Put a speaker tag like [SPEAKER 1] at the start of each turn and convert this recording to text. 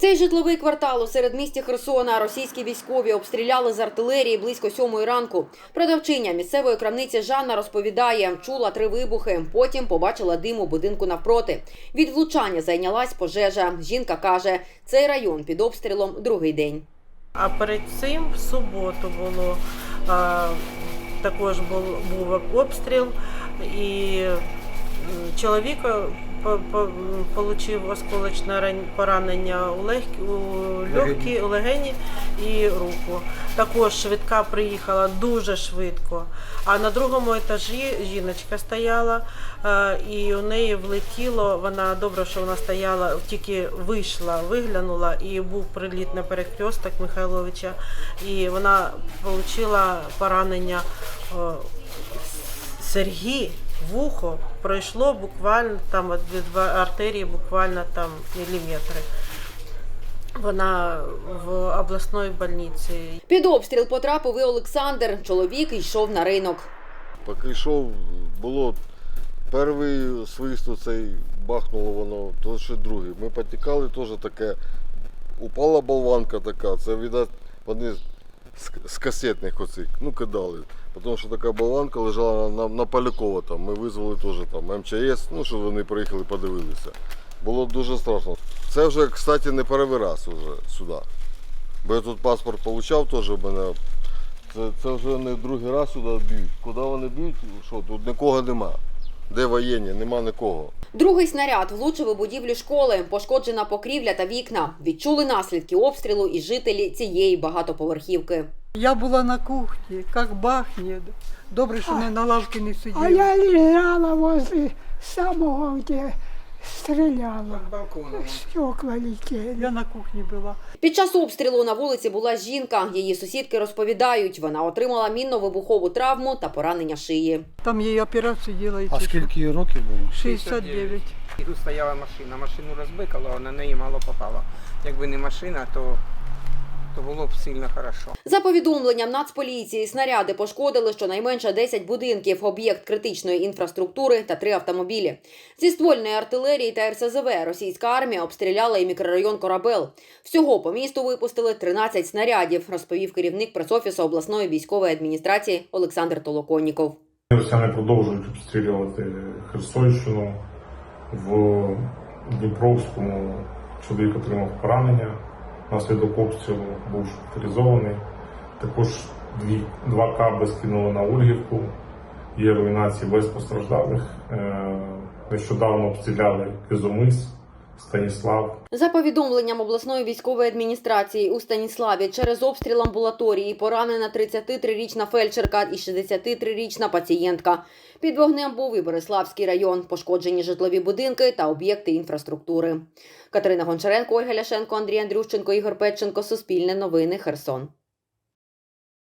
[SPEAKER 1] Цей житловий квартал у середмісті Херсона російські військові обстріляли з артилерії близько сьомої ранку. Продавчиня місцевої крамниці Жанна розповідає, чула три вибухи. Потім побачила дим у будинку навпроти. Від влучання зайнялась пожежа. Жінка каже, цей район під обстрілом другий день.
[SPEAKER 2] А перед цим в суботу було а, також був, був обстріл, і м, чоловік отримав осколочне ран- поранення у, легкі, у легкі, у легені і руку. Також швидка приїхала дуже швидко. А на другому етажі жіночка стояла, е, і у неї влетіло. Вона добре, що вона стояла, тільки вийшла, виглянула, і був приліт на перехресток Михайловича, і вона отримала поранення е, Сергій. Вухо пройшло буквально там від артерії, буквально там міліметри. Вона в обласній больниці.
[SPEAKER 1] Під обстріл потрапив і Олександр. Чоловік йшов на ринок.
[SPEAKER 3] Поки йшов, було перший свист оцей, бахнуло воно, то ще другий. Ми потікали, теж таке. Упала болванка така, це видать, вони з касетних оцих, ну кидали. Тому що така болванка лежала на, на Полякова там. Ми визвали теж там МЧС, ну щоб вони приїхали, подивилися. Було дуже страшно. Це вже, кстати, не перший раз уже сюди. Бо я тут паспорт отримав теж в мене це, це вже не другий раз сюди б'ють. Куди вони б'ють? Що тут нікого нема. Де воєнні? Нема нікого.
[SPEAKER 1] Другий снаряд влучив у будівлю школи, пошкоджена покрівля та вікна. Відчули наслідки обстрілу і жителі цієї багатоповерхівки.
[SPEAKER 4] Я була на кухні, як бахне. Добре, що не на лавці не сиділа.
[SPEAKER 5] А я лежала возле самого, где стреляла. Стекла летели.
[SPEAKER 4] Я на кухні була.
[SPEAKER 1] Під час обстрілу на вулиці була жінка. Її сусідки розповідають, вона отримала мінно-вибухову травму та поранення шиї.
[SPEAKER 4] Там їй операцію ділають.
[SPEAKER 6] А скільки їй років було?
[SPEAKER 4] 69.
[SPEAKER 7] І тут стояла машина. Машину розбикало, а на неї мало попало. Якби не машина, то, то було б сильно хорошо.
[SPEAKER 1] За повідомленням Нацполіції, снаряди пошкодили щонайменше 10 будинків, об'єкт критичної інфраструктури та три автомобілі. Зі ствольної артилерії та РСЗВ російська армія обстріляла і мікрорайон Корабел. Всього по місту випустили 13 снарядів, розповів керівник пресофісу обласної військової адміністрації Олександр Толоконніков.
[SPEAKER 8] Росіяни продовжують обстрілювати Херсонщину в Дніпровському. Чоловік отримав поранення. Внаслідок обстрілу був шпиталізований. Також дві, два каби скинули на Ольгівку. Є руйнації без постраждалих. Е, Нещодавно обстріляли Кизомис, Станіслав,
[SPEAKER 1] За повідомленням обласної військової адміністрації у Станіславі через обстріл амбулаторії поранена 33-річна фельдшерка і 63-річна пацієнтка. Під вогнем був і Бориславський район, пошкоджені житлові будинки та об'єкти інфраструктури. Катерина Гончаренко, Ольга Ляшенко, Андрій Андрющенко, Ігор Петченко. Суспільне новини. Херсон.